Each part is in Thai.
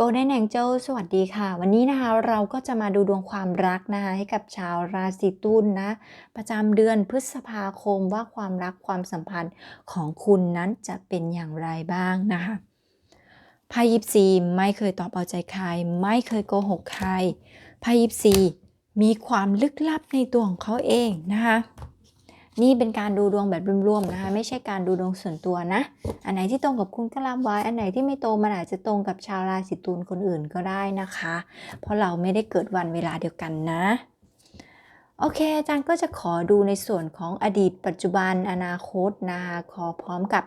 Golden Angel สวัสดีค่ะ วันนี้นะคะเราก็จะมาดูดวงความรักนะคะให้กับชาวราศีตุลนะ ประจำเดือนพฤษภาคมว่าความรักความสัมพันธ์ของคุณนั้นจะเป็นอย่างไรบ้างนะคะไพ่ยิปซีไม่เคยตอบเอาใจใคร ไม่เคยโกหกใครไพ่ยิปซีมีความลึกลับในตัวของเขาเองนะคะ นี่เป็นการดูดวงแบบรวมๆนะคะ ไม่ใช่การดูดวงส่วนตัวนะ อันไหนที่ตรงกับคุณก็รับไว้ อันไหนที่ไม่ตรงมันอาจจะตรงกับชาวราศีตุลคนอื่นก็ได้นะคะ เพราะเราไม่ได้เกิดวันเวลาเดียวกันนะโอเค อาจารย์ก็จะขอดูในส่วนของอดีต ปัจจุบันอนาคตนะคะขอพร้อมกับ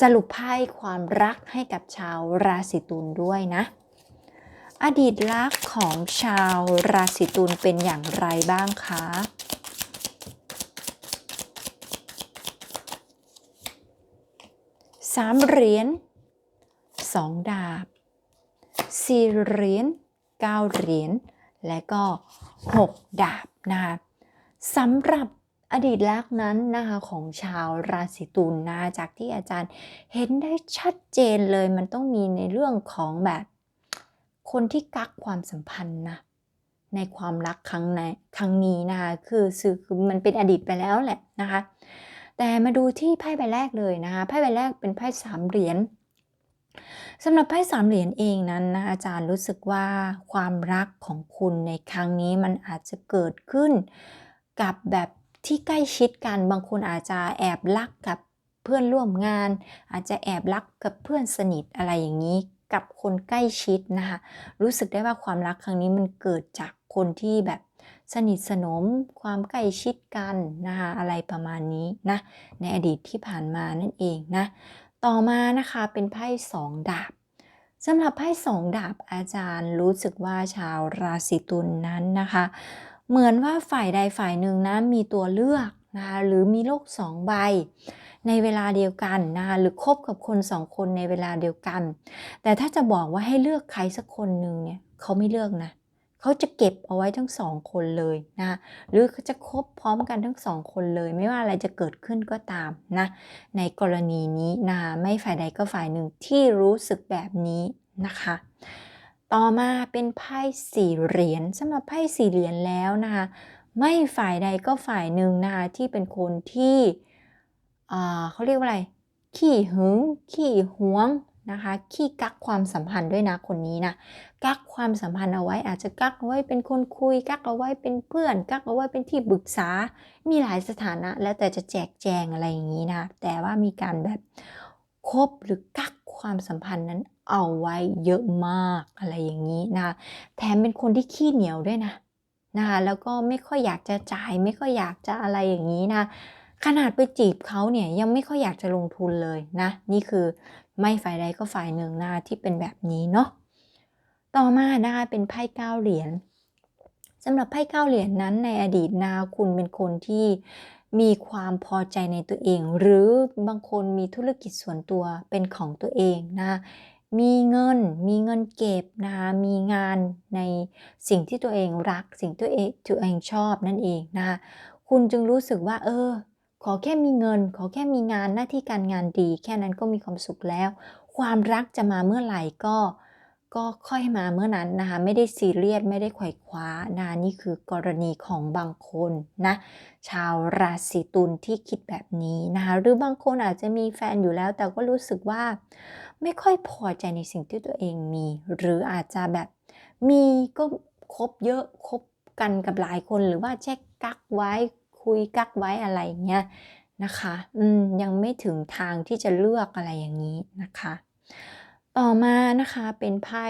สรุปไพ่ความรักให้กับชาวราศีตุลด้วยนะ อดีตรักของชาวราศีตุลเป็นอย่างไรบ้างคะ สามเหรียญสองดาบสี่เหรียญเก้าเหรียญและก็หกดาบนะคะสำหรับอดีตรักนั้นนะคะของชาวราศีตุลนะจากที่อาจารย์เห็นได้ชัดเจนเลยมันต้องมีในเรื่องของแบบคนที่กักความสัมพันธ์นะในความรักครั้งในครั้งนี้นะคะคือสื่อคือมันเป็นอดีตไปแล้วแหละนะคะ แต่มาดูที่ไพ่ใบแรกเลยนะคะไพ่ใบแรกเป็นไพ่สามเหรียญสำหรับไพ่สามเหรียญเองนั้นนะอาจารย์รู้สึกว่าความรักของคุณในครั้งนี้มันอาจจะเกิดขึ้นกับแบบที่ใกล้ชิดกันบางคนอาจจะแอบรักกับเพื่อนร่วมงาน อาจจะแอบรักกับเพื่อนสนิทอะไรอย่างนี้กับคนใกล้ชิดนะคะรู้สึกได้ว่าความรักครั้งนี้มันเกิดจากคนที่แบบ สนิทสนม ความใกล้ชิดกันนะคะอะไรประมาณนี้นะในอดีตที่ผ่านมานั่นเองนะต่อมานะคะเป็นไพ่สองดาบสำหรับไพ่สองดาบอาจารย์รู้สึกว่าชาวราศีตุลนนั้นนะคะ เหมือนว่าฝ่ายใดฝ่ายหนึ่งนะมีตัวเลือกนะคะหรือมีโลกสองใบ ในเวลาเดียวกันนะคะหรือคบกับคนสองคนในเวลาเดียวกัน แต่ถ้าจะบอกว่าให้เลือกใครสักคนหนึ่งเนี่ยเขาไม่เลือกนะ เขาจะเก็บเอาไว้ทั้งสองคนเลยนะหรือเขาจะคบพร้อมกันทั้งสองคนเลย ไม่ว่าอะไรจะเกิดขึ้นก็ตามนะในกรณีนี้นะไม่ฝ่ายใดก็ฝ่ายหนึ่งที่รู้สึกแบบนี้นะคะ ต่อมาเป็นไพ่สี่เหรียญสำหรับไพ่สี่เหรียญแล้วนะคะไม่ฝ่ายใดก็ฝ่ายหนึ่งนะคะที่เป็นคนที่เขาเรียกว่าอะไรขี้หึงขี้หวง นะคะขี้กักความสัมพันธ์ด้วยนะคนนี้นะกักความสัมพันธ์เอาไว้อาจจะกักเอาไว้เป็นคนคุย กักเอาไว้เป็นเพื่อน กักเอาไว้เป็นที่ปรึกษา มีหลายสถานะ แล้วแต่จะแจกแจงอะไรอย่างนี้นะแต่ว่ามีการแบบคบหรือกักความสัมพันธ์นั้นเอาไว้เยอะมากอะไรอย่างนี้นะแถมเป็นคนที่ขี้เหนียวด้วยนะนะคะแล้วก็ไม่ค่อยอยากจะจ่ายไม่ค่อยอยากจะอะไรอย่างนี้นะขนาดไปจีบเขาเนี่ยยังไม่ค่อยอยากจะลงทุนเลยนะ นี่คือ ไม่ฝ่ายใดก็ฝ่ายหนึ่งนะคะที่เป็นแบบนี้เนาะต่อมานะคะเป็นไพ่เก้าเหรียญสำหรับไพ่เก้าเหรียญนั้นในอดีตนะคุณเป็นคนที่มีความพอใจในตัวเอง หรือบางคนมีธุรกิจส่วนตัวเป็นของตัวเองนะมีเงินมีเงินเก็บนะคะมีงานในสิ่งที่ตัวเองรัก สิ่งที่ตัวเองตัวเองชอบนั่นเองนะคะคุณจึงรู้สึกว่า เออ ขอแค่มีเงิน ขอแค่มีงานหน้าที่การงานดี แค่นั้นก็มีความสุขแล้ว ความรักจะมาเมื่อไหร่ก็ก็ค่อยมาเมื่อนั้นนะคะไม่ได้ซีเรียสไม่ได้ไขว่คว้านะนี่คือกรณีของบางคนนะชาวราศีตุลที่คิดแบบนี้นะคะหรือบางคนอาจจะมีแฟนอยู่แล้ว แต่ก็รู้สึกว่าไม่ค่อยพอใจในสิ่งที่ตัวเองมี หรืออาจจะแบบมีก็คบเยอะคบกันกับหลายคนหรือว่าแช็คกักไว้ คุยกักไว้อะไรเงี้ยนะคะอืมยังไม่ถึงทางที่จะเลือกอะไรอย่างนี้นะคะ ต่อมานะคะเป็นไพ่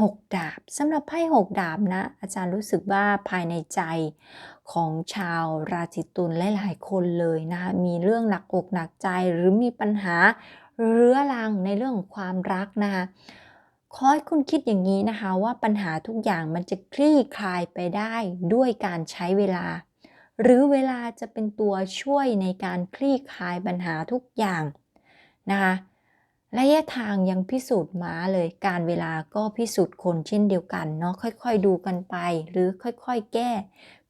หกดาบสำหรับไพ่หกดาบนะ อาจารย์รู้สึกว่าภายในใจของชาวราศีตุลหลายๆคนเลยนะคะมีเรื่องหนักอกหนักใจหรือมีปัญหาเรื้อรังในเรื่องของความรักนะคะขอให้คุณคิดอย่างนี้นะคะว่าปัญหาทุกอย่างมันจะคลี่คลายไปได้ด้วยการใช้เวลา หรือเวลาจะเป็นตัวช่วยในการคลี่คลายปัญหาทุกอย่างนะคะระยะทางยังพิสูจน์ม้าเลยการเวลาก็พิสูจน์คนเช่นเดียวกันเนาะค่อยๆดูกันไป หรือค่อยๆ แก้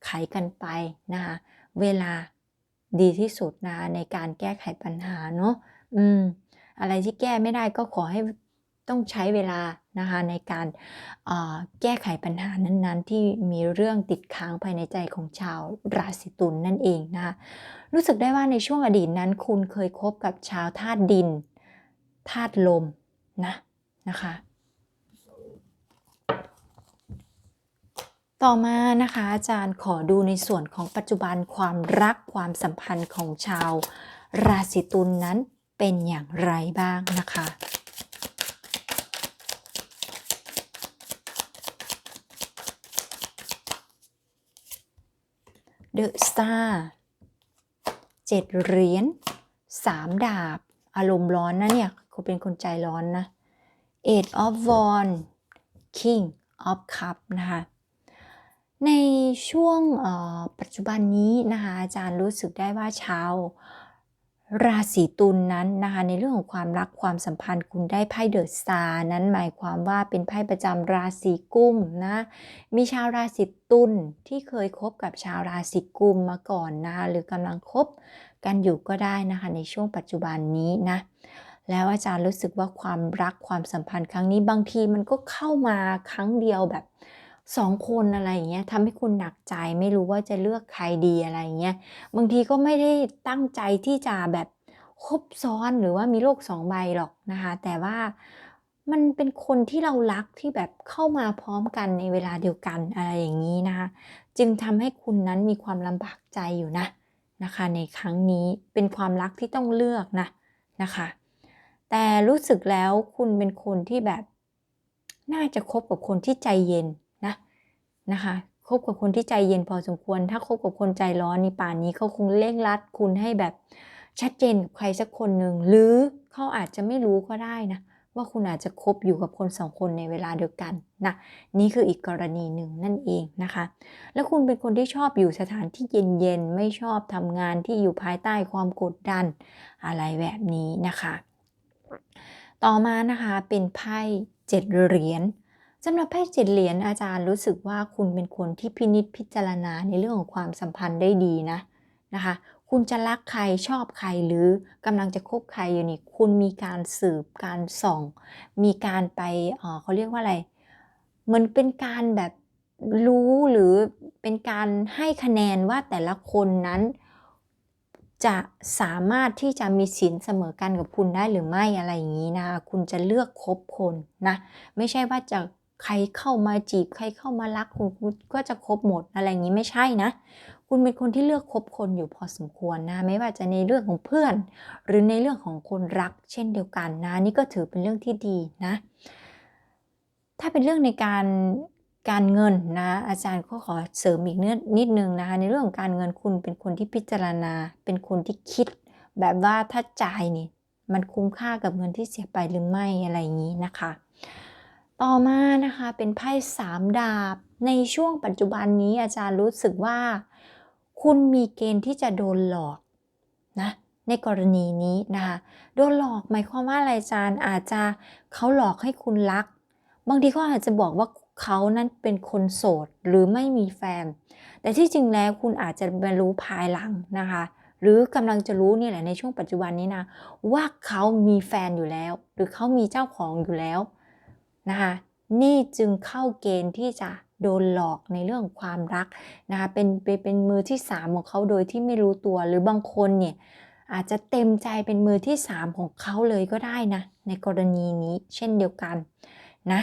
ไขกันไปนะคะเวลาดีที่สุดนะในการแก้ไขปัญหาเนาะอืมอะไรที่แก้ไม่ได้ก็ขอให้ ต้องใช้เวลานะคะในการแก้ไขปัญหานั้นๆ ที่มีเรื่องติดค้างภายในใจของชาวราศีตุลนนั่นเองนะคะรู้สึกได้ว่าในช่วงอดีตนั้น คุณเคยคบกับชาวธาตุดินธาตุลมนะนะคะต่อมานะคะอาจารย์ขอดูในส่วนของปัจจุบันความรักความสัมพันธ์ของชาวราศีตุลนนั้นเป็นอย่างไรบ้างนะคะ เดอะสตาร์เจ็ดเหรียญสามดาบ อารมณ์ร้อนนะเนี่ยเขาเป็นคนใจร้อนนะ Eight of Wands King of Cup นะคะ ในช่วงปัจจุบันนี้นะคะอาจารย์รู้สึกได้ว่าชาว ราศีตุลนนั้นนะคะในเรื่องของความรักความสัมพันธ์คุณได้ไพ่เดอะสตาร์นั้นหมายความว่าเป็นไพ่ประจำราศีกุมนะมีชาวราศีตุลที่เคยคบกับชาวราศีกุมมาก่อนนะคะหรือกำลังคบกันอยู่ก็ได้นะคะในช่วงปัจจุบันนี้นะแล้วอาจารย์รู้สึกว่าความรักความสัมพันธ์ครั้งนี้บางทีมันก็เข้ามาครั้งเดียวแบบ สองคนอะไรอย่างเงี้ยทำให้คุณหนักใจไม่รู้ว่าจะเลือกใครดีอะไรอย่างเงี้ยบางทีก็ไม่ได้ตั้งใจที่จะแบบคบซ้อนหรือว่ามีโลกสองใบหรอกนะคะ แต่ว่ามันเป็นคนที่เรารักที่แบบเข้ามาพร้อมกันในเวลาเดียวกันอะไรอย่างนี้นะคะจึงทำให้คุณนั้นมีความลำบากใจอยู่นะนะคะ ในครั้งนี้เป็นความรักที่ต้องเลือกนะนะคะ แต่รู้สึกแล้วคุณเป็นคนที่แบบน่าจะคบกับคนที่ใจเย็น นะคะคบกับคนที่ใจเย็นพอสมควร ถ้าคบกับคนใจร้อนนี่ป่านนี้เขาคงเร่งรัดคุณให้แบบชัดเจนกับใครสักคนหนึ่งหรือเขาอาจจะไม่รู้ก็ได้นะว่าคุณอาจจะคบอยู่กับคนสองคนในเวลาเดียวกันนะนี่คืออีกกรณีหนึ่งนั่นเองนะคะ แล้วคุณเป็นคนที่ชอบอยู่สถานที่เย็นๆไม่ชอบทำงานที่อยู่ภายใต้ความกดดันอะไรแบบนี้นะคะ ต่อมานะคะเป็นไพ่เจ็ดเหรียญ สำหรับไพ่เจ็ดเหรียญอาจารย์รู้สึกว่าคุณเป็นคนที่พินิจพิจารณาในเรื่องของความสัมพันธ์ได้ดีนะนะคะ คุณจะรักใครชอบใครหรือกำลังจะคบใครอยู่นี่คุณมีการสืบการส่อง มีการไปเอ่อเขาเรียกว่าอะไรเหมือนเป็นการแบบรู้หรือเป็นการให้คะแนนว่าแต่ละคนนั้น จะสามารถที่จะมีสินเสมอกันกับคุณได้หรือไม่อะไรอย่างนี้นะคะคุณจะเลือกคบคนนะ ไม่ใช่ว่าจะ ใครเข้ามาจีบ ใครเข้ามารักคุณคุณก็จะคบหมดอะไรอย่างนี้ไม่ใช่นะ คุณเป็นคนที่เลือกคบคนอยู่พอสมควรนะ ไม่ว่าจะในเรื่องของเพื่อน หรือในเรื่องของคนรัก เช่นเดียวกันนะ นี่ก็ถือเป็นเรื่องที่ดีนะ ถ้าเป็นเรื่องในการการเงินนะ อาจารย์ก็ขอเสริมอีกนิดนิดนึงนะคะในเรื่องของการเงินคุณเป็นคนที่พิจารณา เป็นคนที่คิด แบบว่าถ้าจ่ายนี่มันคุ้มค่ากับเงินที่เสียไปหรือไม่อะไรอย่างนี้นะคะ ต่อมานะคะเป็นไพ่สามดาบ ในช่วงปัจจุบันนี้อาจารย์รู้สึกว่า คุณมีเกณฑ์ที่จะโดนหลอกนะในกรณีนี้นะคะโดนหลอกหมายความว่าอะไรอาจารย์อาจจะเขาหลอกให้คุณรัก บางทีเขาอาจจะบอกว่าเขานั้นเป็นคนโสดหรือไม่มีแฟน แต่ที่จริงแล้วคุณอาจจะมารู้ภายหลังนะคะ หรือกำลังจะรู้นี่แหละในช่วงปัจจุบันนี้นะว่าเขามีแฟนอยู่แล้ว หรือเขามีเจ้าของอยู่แล้ว นะคะนี่จึงเข้าเกณฑ์ที่จะโดนหลอกในเรื่องความรักนะคะเป็นเป็นเป็นมือที่สามของเขาโดยที่ไม่รู้ตัวหรือบางคนเนี่ยอาจจะเต็มใจเป็นมือที่สามของเขาเลยก็ได้นะ ในกรณีนี้เช่นเดียวกันนะ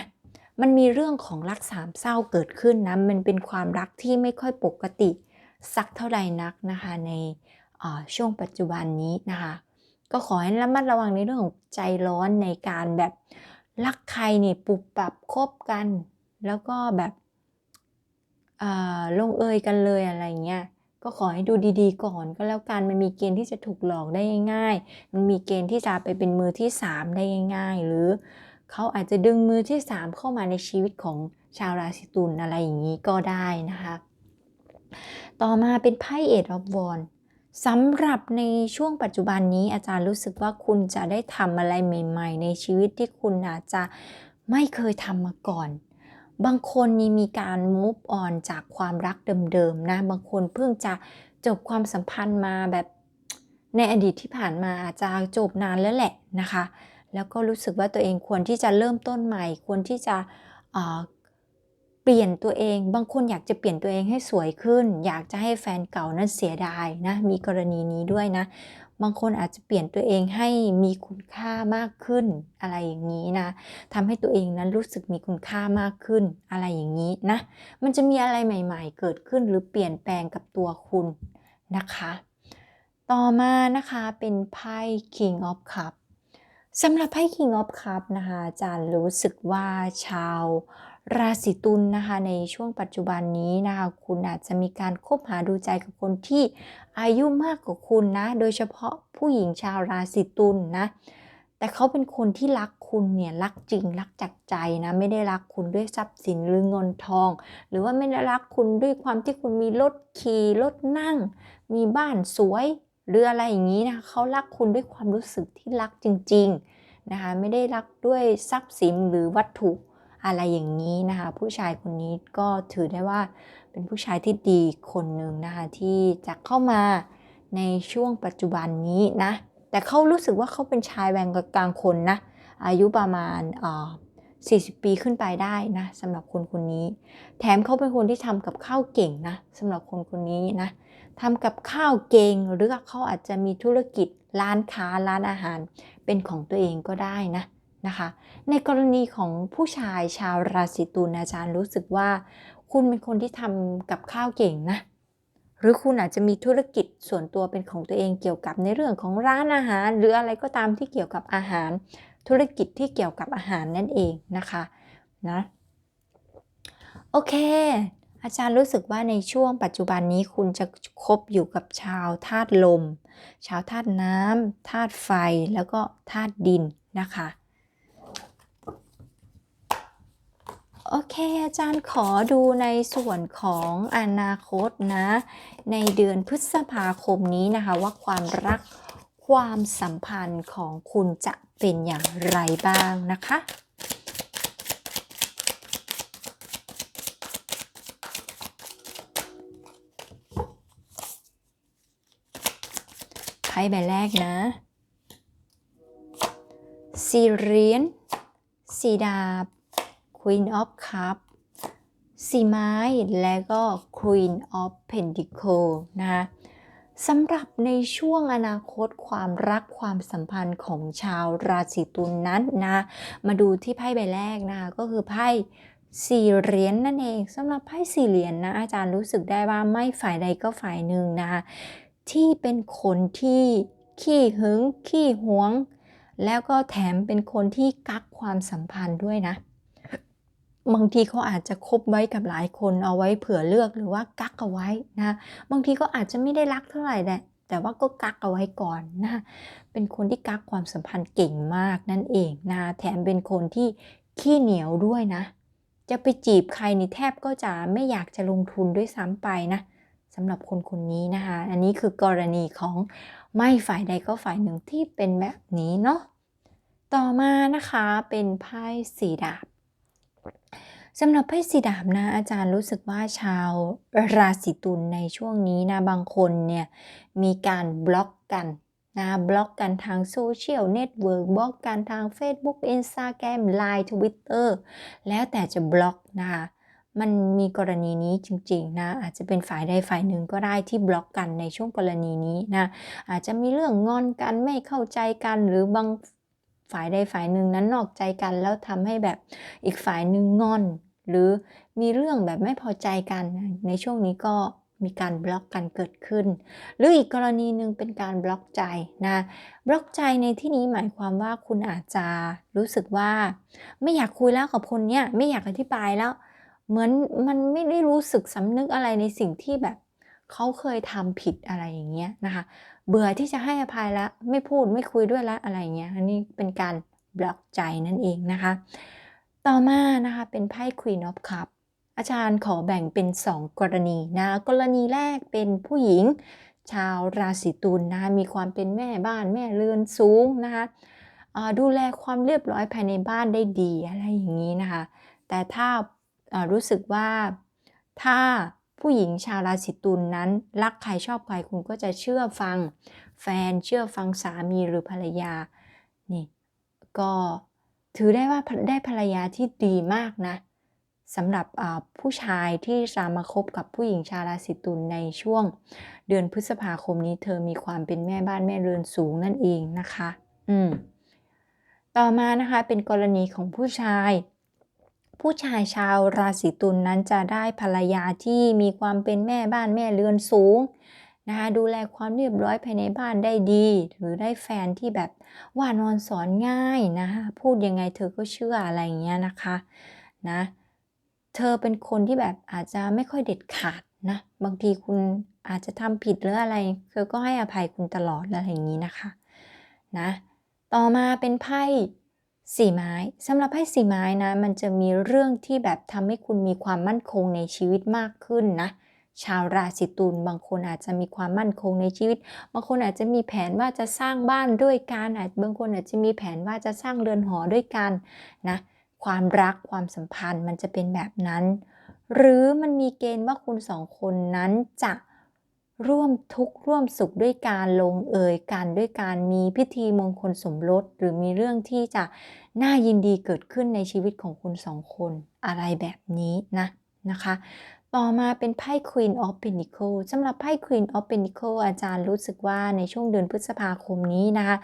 มันมีเรื่องของรักสามเศร้าเกิดขึ้นนะมันเป็นความรักที่ไม่ค่อยปกติ สักเท่าใดนักนะคะในช่วงปัจจุบันนี้นะคะ ก็ขอให้ระมัดระวังในเรื่องของใจร้อนในการแบบ รักใครนี่ปุบปรับคบกัน แล้วก็แบบลงเอยกันเลยอะไรเงี้ยก็ขอให้ดูดีๆ ก่อนก็แล้วกันมันมีเกณฑ์ที่จะถูกหลอกได้ง่ายๆมันมีเกณฑ์ที่จะไปเป็นมือที่ 3 ได้ง่ายๆ หรือเขาอาจจะดึงมือที่ 3 เข้ามาในชีวิตของชาวราศีตุลอะไรอย่างนี้ก็ได้นะคะ ต่อมาเป็นไพ่เอ็ดออฟวอน สำหรับในช่วงปัจจุบันนี้อาจารย์รู้สึกว่าคุณจะได้ทำอะไรใหม่ ๆ ในชีวิตที่คุณอาจจะไม่เคยทำมาก่อน บางคนนี่มีการ move on จากความรักเดิมๆนะ บางคนเพิ่งจะจบความสัมพันธ์มาแบบในอดีตที่ผ่านมาอาจจะจบนานแล้วแหละนะคะ แล้วก็รู้สึกว่าตัวเองควรที่จะเริ่มต้นใหม่ ควรที่จะ เปลี่ยนตัวเอง บางคนอยากจะเปลี่ยนตัวเองให้สวยขึ้น อยากจะให้แฟนเก่านั้นเสียดายนะ มีกรณีนี้ด้วยนะ บางคนอาจจะเปลี่ยนตัวเองให้มีคุณค่ามากขึ้น อะไรอย่างนี้นะทำให้ตัวเองนั้นรู้สึกมีคุณค่ามากขึ้น อะไรอย่างนี้นะ มันจะมีอะไรใหม่ ๆ เกิดขึ้นหรือเปลี่ยนแปลงกับตัวคุณนะคะ ต่อมานะคะเป็นไพ่ King of Cup สำหรับไพ่ King of Cup นะคะอาจารย์รู้สึกว่าชาว ราศีตุลนะคะ ในช่วงปัจจุบันนี้นะคะ คุณอาจจะมีการคบหาดูใจกับคนที่อายุมากกว่าคุณนะ โดยเฉพาะผู้หญิงชาวราศีตุลนะ แต่เขาเป็นคนที่รักคุณเนี่ยรักจริงรักจากใจนะ ไม่ได้รักคุณด้วยทรัพย์สินหรือเงินทอง หรือว่าไม่ได้รักคุณด้วยความที่คุณมีรถขี่รถนั่ง มีบ้านสวยหรืออะไรอย่างนี้นะเขารักคุณด้วยความรู้สึกที่รักจริง ๆนะคะไม่ได้รักด้วยทรัพย์สินหรือวัตถุ อะไรอย่างนี้นะคะ ผู้ชายคนนี้ก็ถือได้ว่าเป็นผู้ชายที่ดีคนหนึ่งนะคะ ที่จะเข้ามาในช่วงปัจจุบันนี้นะ แต่เขารู้สึกว่าเขาเป็นชายแวงกลางคนนะ อายุประมาณเอ่อ40 ปีขึ้นไปได้นะสำหรับคนคนนี้ แถมเขาเป็นคนที่ทำกับข้าวเก่งนะสำหรับคนคนนี้นะทำกับข้าวเก่งหรือเขาอาจจะมีธุรกิจร้านค้าร้านอาหาร เป็นของตัวเองก็ได้นะ นะคะ ในกรณีของผู้ชายชาวราศีตุลอาจารย์รู้สึกว่า คุณเป็นคนที่ทำกับข้าวเก่งนะหรือคุณอาจจะมีธุรกิจส่วนตัวเป็นของตัวเองเกี่ยวกับในเรื่องของร้านอาหาร หรืออะไรก็ตามที่เกี่ยวกับอาหาร ธุรกิจที่เกี่ยวกับอาหารนั่นเองนะคะนะโอเค อาจารย์รู้สึกว่าในช่วงปัจจุบันนี้คุณจะคบอยู่กับชาวธาตุลม ชาวธาตุน้ำธาตุไฟแล้วก็ธาตุดินนะคะ โอเคอาจารย์ขอดูในส่วนของอนาคตนะ ในเดือนพฤษภาคมนี้นะคะ ว่าความรักความสัมพันธ์ของคุณจะเป็นอย่างไรบ้างนะคะไพ่ใบแรกนะสีเรียญสีดาบ Queen of Cup สีไม้ และก็ Queen of Pentacle นะคะสำหรับในช่วงอนาคตความรักความสัมพันธ์ของชาวราศีตุลนนั้นนะ มาดูที่ไพ่ใบแรกนะคะก็คือไพ่สี่เหรียญนนั่นเองสำหรับไพ่สี่เหรียญนนะอาจารย์รู้สึกได้ว่าไม่ฝ่ายใดก็ฝ่ายหนึ่งนะคะที่เป็นคนที่ขี้หึงขี้หวง แล้วก็แถมเป็นคนที่กักความสัมพันธ์ด้วยนะ บางทีเขาอาจจะคบไว้กับหลายคนเอาไว้เผื่อเลือกหรือว่ากักเอาไว้นะบางทีก็อาจจะไม่ได้รักเท่าไหร่แหละแต่ว่าก็กักเอาไว้ก่อนนะ เป็นคนที่กักความสัมพันธ์เก่งมากนั่นเองนะแถมเป็นคนที่ขี้เหนียวด้วยนะ จะไปจีบใครนี่แทบก็จะไม่อยากจะลงทุนด้วยซ้ำไปนะสำหรับคนคนนี้นะคะ อันนี้คือกรณีของไม่ฝ่ายใดก็ฝ่ายหนึ่งที่เป็นแบบนี้เนาะ ต่อมานะคะเป็นไพ่สีดาบ สำหรับไพ่สีดาบนะอาจารย์รู้สึกว่าชาวราศีตุลในช่วงนี้นะบางคนเนี่ยมีการบล็อกกันนะบล็อกกันทางโซเชียลเน็ตเวิร์กบล็อกกันทาง Facebook Instagram Line Twitter แล้วแต่จะบล็อกนะคะมันมีกรณีนี้จริงๆนะอาจจะเป็นฝ่ายใดฝ่ายหนึ่งก็ได้ที่บล็อกกันในช่วงกรณีนี้นะอาจจะมีเรื่องงอนกันไม่เข้าใจกันหรือบางฝ่ายใดฝ่ายหนึ่งนั้นนอกใจกันแล้วทำให้แบบอีกฝ่ายหนึ่งงอน หรือมีเรื่องแบบไม่พอใจกันในช่วงนี้ก็มีการบล็อกกันเกิดขึ้น หรืออีกกรณีหนึ่งเป็นการบล็อกใจนะบล็อกใจในที่นี้หมายความว่าคุณอาจจะรู้สึกว่า ไม่อยากคุยแล้วกับคนเนี้ยไม่อยากอธิบายแล้ว เหมือนมันไม่ได้รู้สึกสำนึกอะไรในสิ่งที่แบบเขาเคยทำผิดอะไรอย่างเงี้ยนะคะ เบื่อที่จะให้อภัยแล้วไม่พูดไม่คุยด้วยแล้วอะไรเงี้ยอันนี้เป็นการบล็อกใจนั่นเองนะคะ ต่อมานะคะเป็นไพ่ Queen of Cup อาจารย์ขอแบ่งเป็น 2 กรณีนะกรณีแรกเป็นผู้หญิง ชาวราศีตุลนะคะมีความเป็นแม่บ้านแม่เรือนสูงนะคะดูแลความเรียบร้อยภายในบ้านได้ดีอะไรอย่างนี้นะคะ แต่ถ้ารู้สึกว่าถ้าผู้หญิงชาวราศีตุลนนั้น รักใครชอบใครคุณก็จะเชื่อฟัง แฟนเชื่อฟังสามีหรือภรรยานี่ก็ ถือได้ว่าได้ภรรยาที่ดีมากนะสำหรับผู้ชายที่จะมาคบกับผู้หญิงชาวราศีตุลในช่วง เดือนพฤษภาคมนี้เธอมีความเป็นแม่บ้านแม่เรือนสูงนั่นเองนะคะ อืม ต่อมานะคะเป็นกรณีของผู้ชาย ผู้ชายชาวราศีตุลนนั้นจะได้ภรรยาที่มีความเป็นแม่บ้านแม่เรือนสูง นะคะดูแลความเรียบร้อยภายในบ้านได้ดี หรือได้แฟนที่แบบว่านอนสอนง่ายนะคะพูดยังไงเธอก็เชื่ออะไรอย่างเงี้ยนะคะนะเธอเป็นคนที่แบบอาจจะไม่ค่อยเด็ดขาดนะบางทีคุณอาจจะทำผิดหรืออะไรเธอก็ให้อภัยคุณตลอดอะไรอย่างนี้นะคะนะต่อมาเป็นไพ่สี่ไม้สำหรับไพ่สี่ไม้นะมันจะมีเรื่องที่แบบทำให้คุณมีความมั่นคงในชีวิตมากขึ้นนะ ชาวราศีตุลบางคนอาจจะมีความมั่นคงในชีวิต บางคนอาจจะมีแผนว่าจะสร้างบ้านด้วยกันอาจบางคนอาจจะมีแผนว่าจะสร้างเรือนหอด้วยกันนะความรักความสัมพันธ์มันจะเป็นแบบนั้น หรือมันมีเกณฑ์ว่าคุณสองคนนั้นจะร่วมทุกข์ร่วมสุขด้วยการลงเอยกันด้วยการมีพิธีมงคลสมรส หรือมีเรื่องที่จะน่ายินดีเกิดขึ้นในชีวิตของคุณสองคนอะไรแบบนี้นะนะคะ ต่อมาเป็นไพ่ Queen of Pentacles สำหรับไพ่ Queen of Pentacles อาจารย์รู้สึกว่าในช่วงเดือนพฤษภาคมนี้นะคะ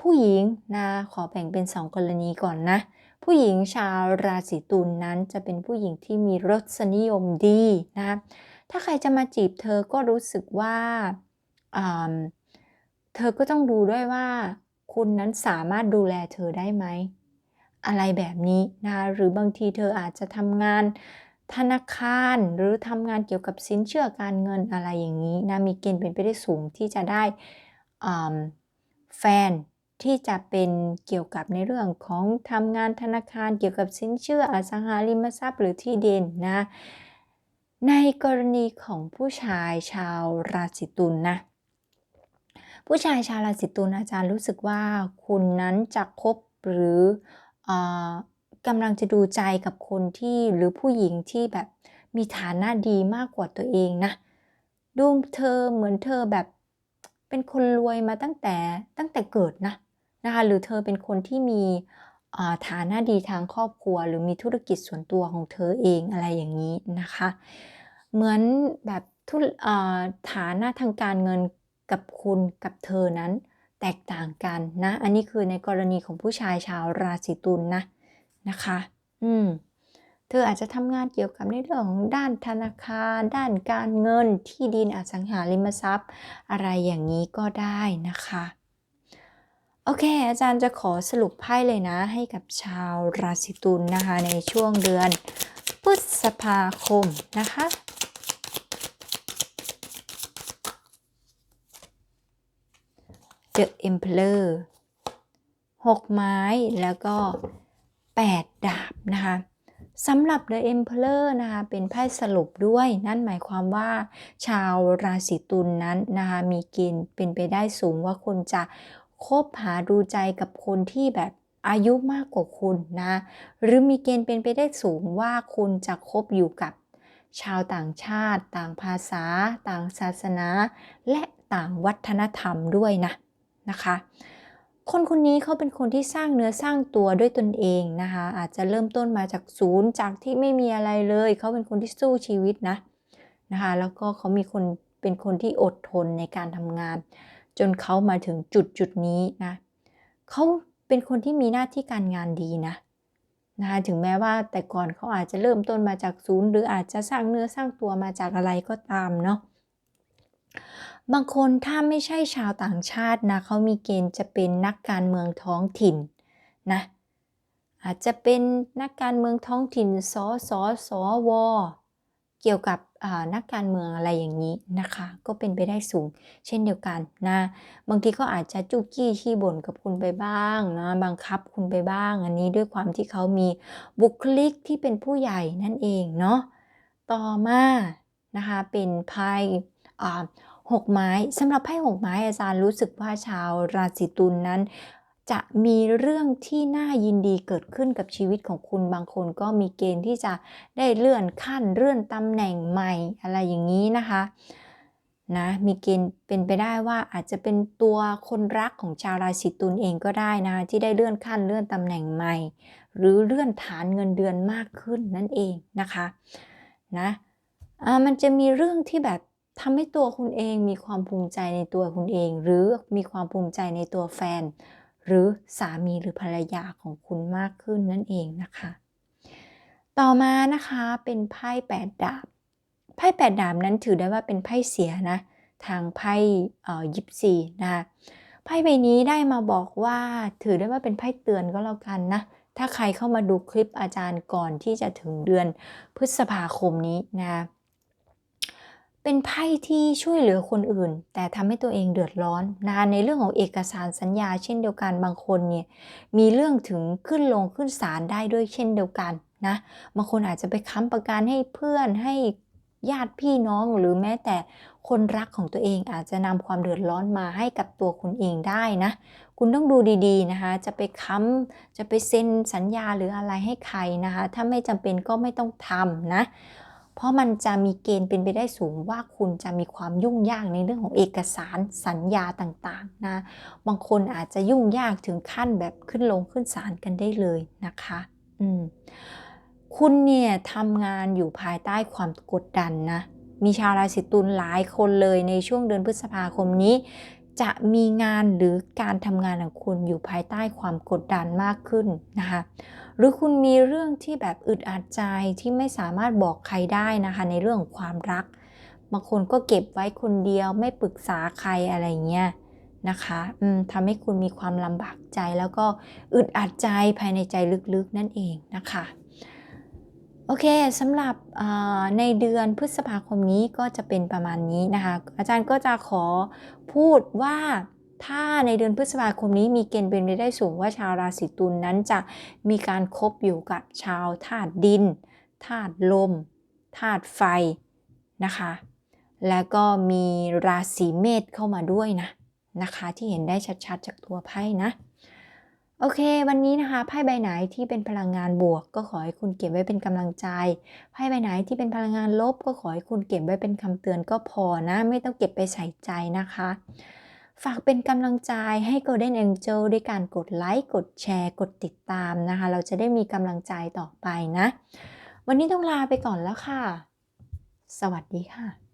ผู้หญิงนะขอแบ่งเป็น 2 กรณีก่อนนะ ผู้หญิงชาวราศีตุลนนั้นจะเป็นผู้หญิงที่มีรสนิยมดีนะถ้าใครจะมาจีบเธอก็รู้สึกว่าเธอก็ต้องดูด้วยว่าคุณนั้นสามารถดูแลเธอได้ไหม อะไรแบบนี้นะหรือบางทีเธออาจจะทำงาน ธนาคารหรือทำงานเกี่ยวกับสินเชื่อการเงินอะไรอย่างนี้นะมีเกณฑ์เป็นไปได้สูงที่จะได้แฟนที่จะเป็นเกี่ยวกับในเรื่องของทำงานธนาคารเกี่ยวกับสินเชื่ออสังหาริมทรัพย์หรือที่ดินนะในกรณีของผู้ชายชาวราศีตุลนนะผู้ชายชาวราศีตุลอาจารย์รู้สึกว่าคุณนั้นจะคบหรือ กำลังจะดูใจกับคนที่หรือผู้หญิงที่แบบมีฐานะดีมากกว่าตัวเองนะ ดูเธอเหมือนเธอแบบเป็นคนรวยมาตั้งแต่ตั้งแต่เกิดนะนะคะหรือเธอเป็นคนที่มีฐานะดีทางครอบครัว หรือมีธุรกิจส่วนตัวของเธอเองอะไรอย่างนี้นะคะ เหมือนแบบทุฐานะทางการเงินกับคุณกับเธอนั้นแตกต่างกันนะ อันนี้คือในกรณีของผู้ชายชาวราศีตุลนนะ นะคะ อืมเธออาจจะทำงานเกี่ยวกับในเรื่องของด้านธนาคาร ด้านการเงินที่ดินอสังหาริมทรัพย์ อะไรอย่างนี้ก็ได้นะคะ โอเค อาจารย์จะขอสรุปไพ่เลยนะ ให้กับชาวราศีตุลนนะคะ ในช่วงเดือนพฤษภาคมนะคะ The Emperor 6 ไม้แล้วก็ 8 ดาบนะคะสำหรับ The Emperor นะคะเป็นไพ่สรุปด้วย นั่นหมายความว่า ชาวราศีตุลนนั้นนะคะมีเกณฑ์เป็นไปได้สูงว่าคุณจะคบหาดูใจกับคนที่แบบอายุมากกว่าคุณนะ หรือมีเกณฑ์เป็นไปได้สูงว่าคุณจะคบอยู่กับ ชาวต่างชาติ ต่างภาษา ต่างศาสนา และต่างวัฒนธรรมด้วยนะนะคะ คนคนนี้เขาเป็นคนที่สร้างเนื้อสร้างตัวด้วยตนเองนะคะ อาจจะเริ่มต้นมาจากศูนย์จากที่ไม่มีอะไรเลย เขาเป็นคนที่สู้ชีวิตนะนะคะ แล้วก็เขามีคนเป็นคนที่อดทนในการทำงาน จนเขามาถึงจุดจุดนี้นะเขาเป็นคนที่มีหน้าที่การงานดีนะนะคะถึงแม้ว่าแต่ก่อนเขาอาจจะเริ่มต้นมาจากศูนย์ หรืออาจจะสร้างเนื้อสร้างตัวมาจากอะไรก็ตามเนาะ บางคนถ้าไม่ใช่ชาวต่างชาตินะเขามีเกณฑ์จะเป็นนักการเมืองท้องถิ่นนะอาจจะเป็นนักการเมืองท้องถิ่นสอสสวเกี่ยวกับนักการเมืองอะไรอย่างนี้นะคะ ก็เป็นไปได้สูง เช่นเดียวกันนะบางทีก็อาจจะจุกจี้ขี้บ่นกับคุณไปบ้างนะบังคับคุณไปบ้าง อันนี้ด้วยความที่เขามีบุคลิกที่เป็นผู้ใหญ่นั่นเองเนาะต่อมานะคะเป็นภาย 6 ไม้สำหรับไพ่6ไม้อาจารย์รู้สึกว่าชาวราศีตุลนนั้น จะมีเรื่องที่น่ายินดีเกิดขึ้นกับชีวิตของคุณบางคนก็มีเกณฑ์ที่จะได้เลื่อนขั้นเลื่อนตำแหน่งใหม่อะไรอย่างนี้นะคะนะมีเกณฑ์เป็นไปได้ว่าอาจจะเป็นตัวคนรักของชาวราศีตุลเองก็ได้นะ ที่ได้เลื่อนขั้นเลื่อนตำแหน่งใหม่ หรือเลื่อนฐานเงินเดือนมากขึ้นนั่นเองนะคะนะมันจะมีเรื่องที่แบบ ทำให้ตัวคุณเองมีความภูมิใจในตัวคุณเอง หรือมีความภูมิใจในตัวแฟน หรือสามีหรือภรรยาของคุณมากขึ้นนั่นเองนะคะ ต่อมานะคะเป็นไพ่แปดดาบไพ่แปดดาบนั้นถือได้ว่าเป็นไพ่เสียนะ ทางไพ่ยิปซีนะคะไพ่ใบนี้ได้มาบอกว่าถือได้ว่าเป็นไพ่เตือนก็แล้วกันนะถ้าใครเข้ามาดูคลิปอาจารย์ก่อนที่จะถึงเดือนพฤษภาคมนี้นะ เป็นไพ่ที่ช่วยเหลือคนอื่น แต่ทำให้ตัวเองเดือดร้อนนะในเรื่องของเอกสารสัญญา เช่นเดียวกันบางคนเนี่ยมีเรื่องถึงขึ้นลงขึ้นศาลได้ด้วยเช่นเดียวกันนะบางคนอาจจะไปค้ำประกันให้เพื่อนให้ญาติพี่น้องหรือแม้แต่คนรักของตัวเองอาจจะนำความเดือดร้อนมาให้กับตัวคุณเองได้นะ คุณต้องดูดีๆนะคะ จะไปค้ำจะไปเซ็นสัญญาหรืออะไรให้ใครนะคะ ถ้าไม่จำเป็นก็ไม่ต้องทำนะ เพราะมันจะมีเกณฑ์เป็นไปได้สูงว่าคุณจะมีความยุ่งยากในเรื่องของเอกสารสัญญาต่างๆนะ บางคนอาจจะยุ่งยากถึงขั้นแบบขึ้นลงขึ้นศาลกันได้เลยนะคะ อืม คุณเนี่ยทำงานอยู่ภายใต้ความกดดันนะ มีชาวราศีตุลหลายคนเลยในช่วงเดือนพฤษภาคมนี้ จะมีงานหรือการทำงานของคุณอยู่ภายใต้ความกดดันมากขึ้นนะคะ หรือคุณมีเรื่องที่แบบอึดอัดใจที่ไม่สามารถบอกใครได้นะคะ ในเรื่องของความรัก บางคนก็เก็บไว้คนเดียวไม่ปรึกษาใครอะไรเงี้ยนะคะทำให้คุณมีความลำบากใจแล้วก็อึดอัดใจภายในใจลึกๆนั่นเองนะคะ โอเคสำหรับในเดือนพฤษภาคมนี้ก็จะเป็นประมาณนี้นะคะ อาจารย์ก็จะขอพูดว่าถ้าในเดือนพฤษภาคมนี้มีเกณฑ์เป็นไปได้สูงว่าชาวราศีตุลนนั้นจะมีการคบอยู่กับชาวธาตุดินธาตุลมธาตุไฟนะคะ แล้วก็มีราศีเมษเข้ามาด้วยนะนะคะ ที่เห็นได้ชัดๆจากตัวไพ่นะ โอเค วันนี้นะคะไพ่ใบไหนที่เป็นพลังงานบวก ก็ขอให้คุณเก็บไว้เป็นกำลังใจไพ่ใบไหนที่เป็นพลังงานลบ ก็ขอให้คุณเก็บไว้เป็นคำเตือนก็พอนะ ไม่ต้องเก็บไปใส่ใจนะคะ ฝากเป็นกำลังใจให้ Golden Angel ด้วยการกดไลค์กดแชร์ กดติดตามนะคะ เราจะได้มีกำลังใจต่อไปนะ วันนี้ต้องลาไปก่อนแล้วค่ะ สวัสดีค่ะ